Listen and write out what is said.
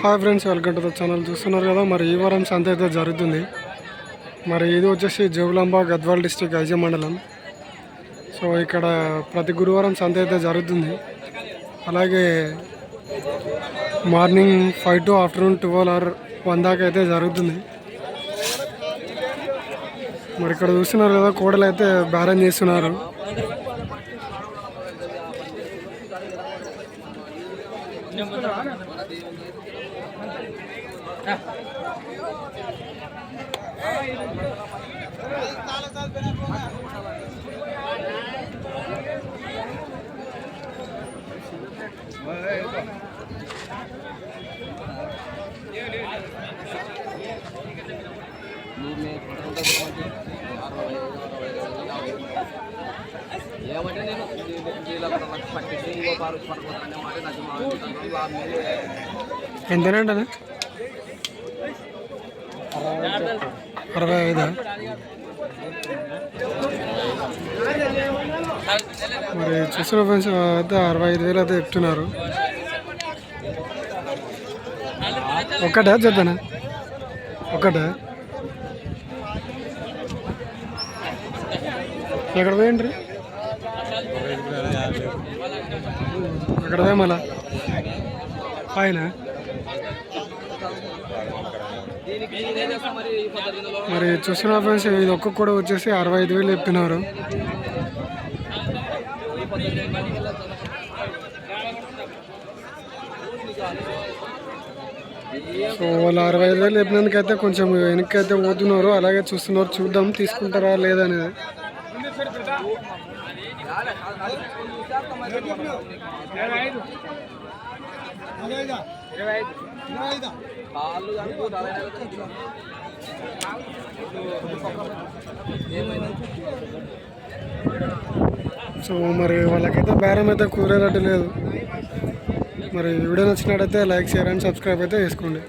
Hi friends welcome to the channel చూస్తున్నారు కదా మరి ఈ వారం సంత అయితే జరుగుతుంది. మరి ఇది వచ్చేసి జోగులాంబ గద్వాల్ డిస్టిక్ ఐజ మండలం. సో ఇక్కడ ప్రతి గురువారం సంత అయితే జరుగుతుంది. అలాగే morning five to afternoon twelve or one దాకా అయితే జరుగుతుంది. మరి ఇక్కడ చూస్తున్నారు కదా కోడలు అయితే బేరం చేస్తున్నారు. ఏమంటే నేను వీళ్ళకి పట్టించి ఇంకో పారు పడుకుంటానే మాట నాకు మా మీద ఎంతనండి అది? అరవై ఐదా? మరి చూసిన ఫ్రెండ్స్ అయితే అరవై ఐదు వేలు అయితే చెప్తున్నారు. ఒకటే చేద్దానా ఒకటే? ఎక్కడ పోయండి అక్కడ పోయి మళ్ళా? పైన? మరి ఈ చూస్తున్న ఫ్రెండ్స్ ఇది ఒక్క కూడా వచ్చేసి అరవై ఐదు వేలు చెప్పినారు. సో వాళ్ళు అరవై ఐదు వేలు చెప్పినందుకైతే కొంచెం వెనక్కి అయితే పోతున్నారు అలాగే చూస్తున్నారు చూద్దాం తీసుకుంటారా లేదా అనేది. కాళ్ళు కానీ సో మరి వాళ్ళకైతే బేరం అయితే కుదిరేటట్టు లేదు. మరి వీడియో నచ్చినట్టయితే లైక్ షేర్ అండ్ సబ్స్క్రైబ్ అయితే చేసుకోండి.